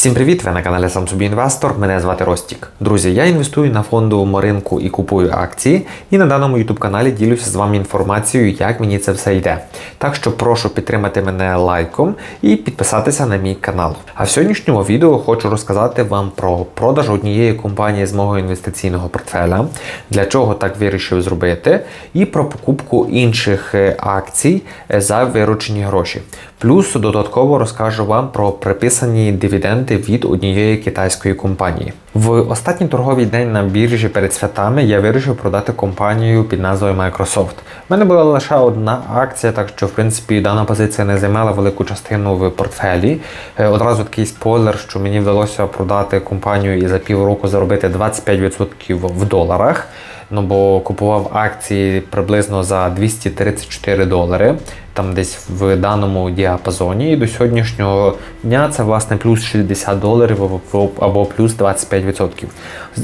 Всім привіт! Ви на каналі Сам собі інвестор. Мене звати Ростік. Друзі, я інвестую на фондовому ринку і купую акції. І на даному YouTube каналі ділюся з вами інформацією, як мені це все йде. Так що прошу підтримати мене лайком і підписатися на мій канал. А в сьогоднішньому відео хочу розказати вам про продаж однієї компанії з мого інвестиційного портфеля, для чого так вирішив зробити, і про покупку інших е, акцій е, за виручені гроші. Плюс додатково розкажу вам про приписані дивіденди від однієї китайської компанії. В останній торговий день на біржі перед святами я вирішив продати компанію під назвою Microsoft. У мене була лише одна акція, так що в принципі дана позиція не займала велику частину в портфелі. Е, Одразу такий спойлер, що мені вдалося продати компанію і за півроку заробити 25% в доларах. Ну бо купував акції приблизно за 234 долари, там десь в даному діапазоні. І до сьогоднішнього дня це власне плюс 60 доларів або- плюс 25%.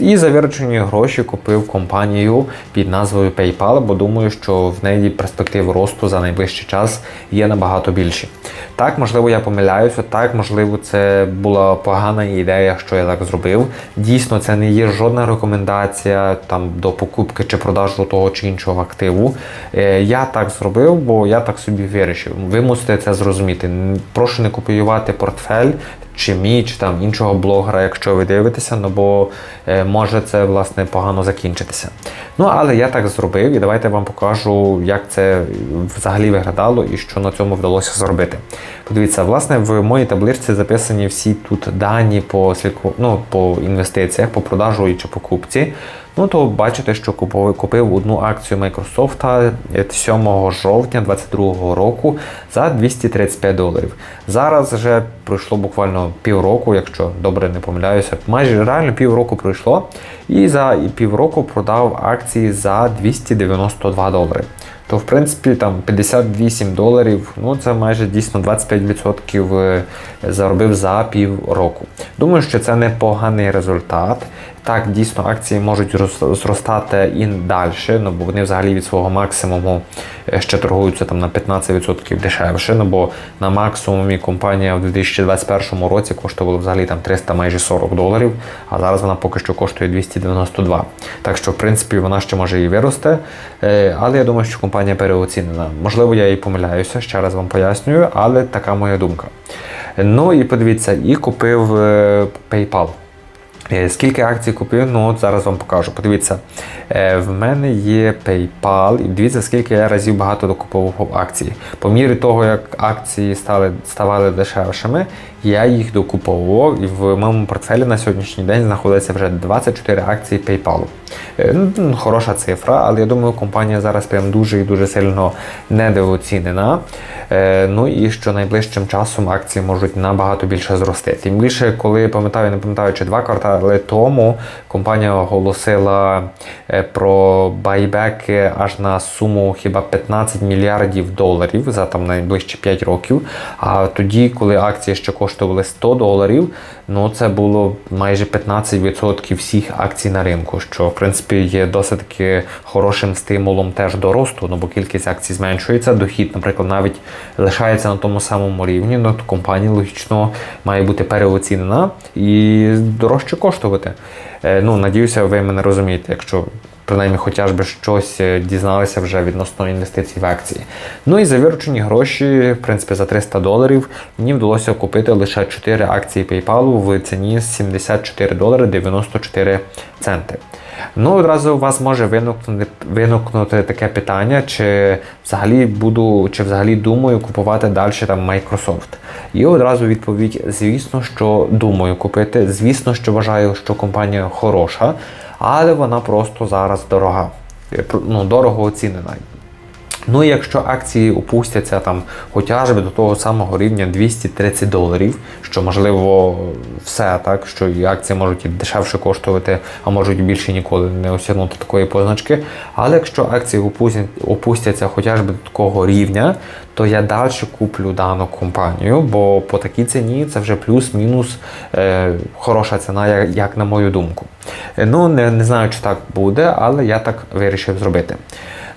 І завіручені гроші купив компанію під назвою PayPal, бо думаю, що в неї перспективи росту за найближчий час є набагато більші. Так, можливо, я помиляюся, так, можливо, це була погана ідея, що я так зробив. Дійсно, це не є жодна рекомендація там до покупки чи продажу того чи іншого активу. Е, Я так зробив, бо я так собі вирішив. Ви мусите це зрозуміти. Прошу не копіювати портфель. Чи мій, чи там іншого блогера, якщо ви дивитеся, ну бо е, може це власне погано закінчитися. Ну але я так зробив, і давайте вам покажу, як це взагалі виглядало і що на цьому вдалося зробити. Подивіться, власне, в моїй табличці записані всі тут дані по слідку, ну, по інвестиціях, по продажу і чи покупці. Ну то бачите, що купив, одну акцію Microsoft е, 7 жовтня 2022 року за 235 доларів. Зараз вже пройшло буквально півроку, якщо добре не помиляюся, майже реально півроку пройшло. І за півроку продав акції за 292 долари. То в принципі там 58 доларів, ну це майже дійсно 25% е, заробив за півроку. Думаю, що це непоганий результат. Так, дійсно, акції можуть зростати і далі, ну бо вони взагалі від свого максимуму е, ще торгуються там на 15% дешевше. Ну бо на максимумі компанія в 2021 році коштувала взагалі там 300 майже 40 доларів, а зараз вона поки що коштує 292. Так що, в принципі, вона ще може і вирости. Е, Але я думаю, що компанія переоцінена. Можливо, я і помиляюся, ще раз вам пояснюю, але така моя думка. Ну і подивіться, і купив е, PayPal. Е, Скільки акцій купив, ну от зараз вам покажу. Подивіться, е, в мене є PayPal, і дивіться, скільки я разів багато докуповував акції. По мірі того, як акції стали, ставали дешевшими, я їх докуповував, і в моєму портфелі на сьогоднішній день знаходиться вже 24 акції PayPal. Е, ну, Хороша цифра, але я думаю, компанія зараз прям дуже і дуже сильно недооцінена. Е, Ну і що найближчим часом акції можуть набагато більше зрости. Тим більше, коли пам'ятаю, не пам'ятаю, чи два квартали тому компанія оголосила е, про байбеки аж на суму хіба 15 мільярдів доларів за там найближчі 5 років. А тоді, коли акції ще коштували 100 доларів, ну це було майже 15% всіх акцій на ринку, що в принципі є досить таки хорошим стимулом теж до росту, ну бо кількість акцій зменшується, дохід, наприклад, навіть лишається на тому самому рівні, ну то компанія логічно має бути переоцінена і дорожче коштувати. Е, Ну, надіюся, ви мене розумієте, якщо принаймні хоча б щось е, дізналися вже відносно інвестицій в акції. Ну і за виручені гроші, в принципі, за 300 доларів мені вдалося купити лише 4 акції PayPal в ціні 74 долари 94 центи. Ну, одразу у вас може виникнути, таке питання, чи взагалі буду, чи взагалі думаю купувати далі там Microsoft. І одразу відповідь: звісно, що думаю купити. Звісно, що вважаю, що компанія хороша, але вона просто зараз дорога. Е, Ну, дорого оцінена. Ну і якщо акції опустяться там хоча б до того самого рівня 230 доларів, що можливо все так, що і акції можуть і дешевше коштувати, а можуть більше ніколи не осягнути такої позначки. Але якщо акції опустять, опустяться хоча б до такого рівня, то я далі куплю дану компанію, бо по такій ціні це вже плюс-мінус е, хороша ціна, як, як на мою думку. Е, Ну, не, не знаю, чи так буде, але я так вирішив зробити.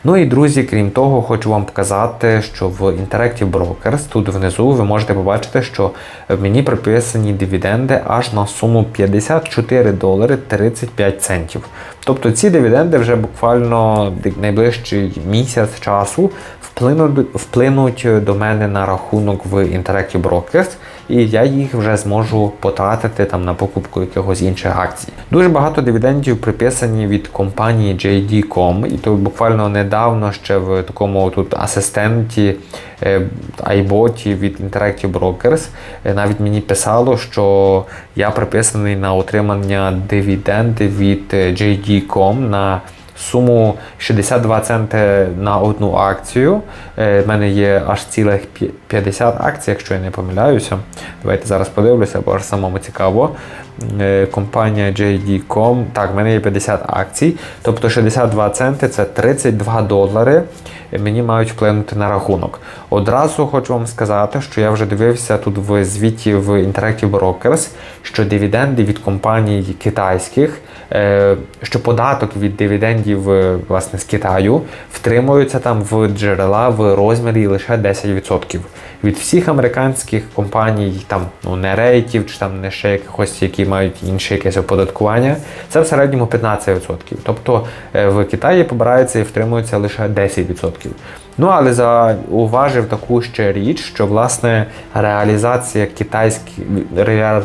Ну і друзі, крім того, хочу вам показати, що в Interactive Brokers тут внизу ви можете побачити, що мені приписані дивіденди аж на суму 54 долари 35 центів. Тобто ці дивіденди вже буквально найближчий місяць часу вплинуть, вплинуть до мене на рахунок в Interactive Brokers, і я їх вже зможу потратити там на покупку якихось інших акцій. Дуже багато дивідендів приписані від компанії JD.com, і то буквально недавно ще в такому тут асистенті е, айботі від Interactive Brokers е, навіть мені писало, що я приписаний на отримання дивіденди від е, JD.com на суму 62 центи на одну акцію. Е, В мене є аж цілих 50 акцій, якщо я не помиляюся. Давайте зараз подивлюся, бо аж самому цікаво. Е, Компанія JD.com. Так, в мене є 50 акцій, тобто 62 центи це 32 долари. е, Мені мають вплинути на рахунок. Одразу хочу вам сказати, що я вже дивився тут в звіті в Interactive Brokers, що дивіденди від компаній китайських, е, що податок від дивідендів е, власне з Китаю втримуються там в джерела в розмірі лише 10%. Від всіх американських компаній, там ну не рейтів чи там не ще якихось, які мають інше якесь оподаткування, це в середньому 15%. Тобто е, в Китаї побирається і втримується лише 10%. Ну але зауважив таку ще річ, що власне реалізація китайських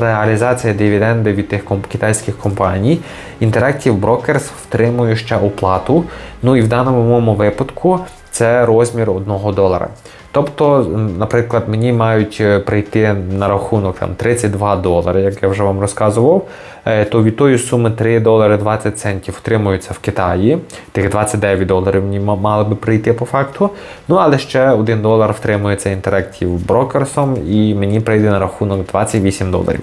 реалізація дивіденди від тих китайських компаній Interactive Brokers втримує ще оплату. Ну і в даному моєму випадку це розмір 1 долара. Тобто, наприклад, мені мають е, прийти на рахунок там 32 долари, як я вже вам розказував, е, то від тої суми 3 долари 20 центів втримуються в Китаї. Тих 29 доларів мені мали би прийти по факту. Ну але ще 1 долар втримується Interactive Brokers, і мені прийде на рахунок 28 доларів.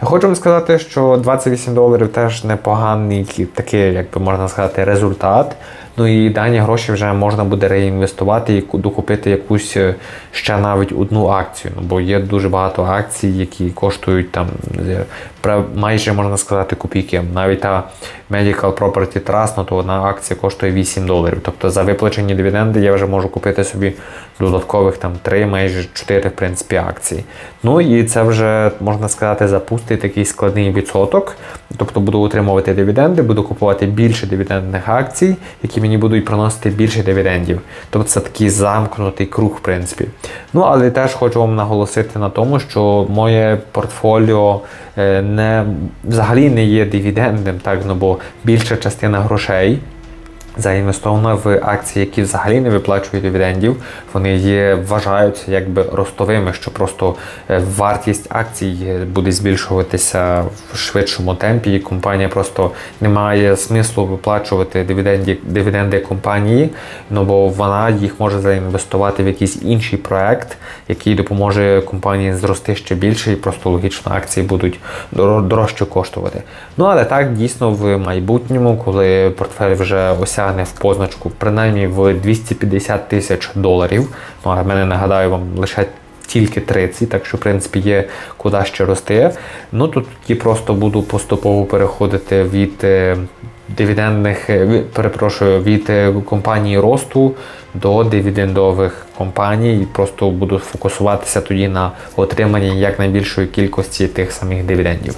Хочу вам сказати, що 28 доларів теж непоганий такий, як би можна сказати, результат. Ну і дані гроші вже можна буде реінвестувати і ку- докупити якусь е, ще навіть одну акцію. Ну бо є дуже багато акцій, які коштують там е, майже можна сказати копійки. Навіть та Medical Property Trust, ну то одна акція коштує 8 доларів. Тобто за виплачені дивіденди я вже можу купити собі додаткових там 3, майже 4 в принципі акції. Ну і це вже можна сказати запустить такий складний відсоток. Тобто буду отримувати дивіденди, буду купувати більше дивідендних акцій, які мені будуть приносити більше дивідендів. Тобто це такий замкнутий круг, в принципі. Ну але теж хочу вам наголосити на тому, що моє портфоліо е, не взагалі не є дивідендним, так ну бо більша частина грошей заінвестована в акції, які взагалі не виплачують дивідендів. Вони є, вважаються якби ростовими, що просто е, вартість акцій буде збільшуватися в швидшому темпі, і компанія просто не має смислу виплачувати дивіденди, дивіденди компанії, ну бо вона їх може заінвестувати в якийсь інший проект, який допоможе компанії зрости ще більше, і просто логічно акції будуть дорожче коштувати. Ну але так дійсно в майбутньому, коли портфель вже осягне в позначку, принаймні в 250 тисяч доларів. Ну а в мене нагадаю вам лише. Тільки 30, так що в принципі є куди ще рости. Ну тут тоді просто буду поступово переходити від е, дивідендних, е, перепрошую, від е, компанії росту до дивідендових компаній. І просто буду фокусуватися тоді на отриманні якнайбільшої кількості тих самих дивідендів.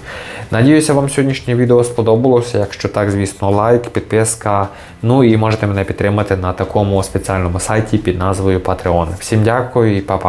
Надіюся, вам сьогоднішнє відео сподобалося. Якщо так, звісно, лайк, підписка. Ну і можете мене підтримати на такому спеціальному сайті під назвою Patreon. Всім дякую і па-па!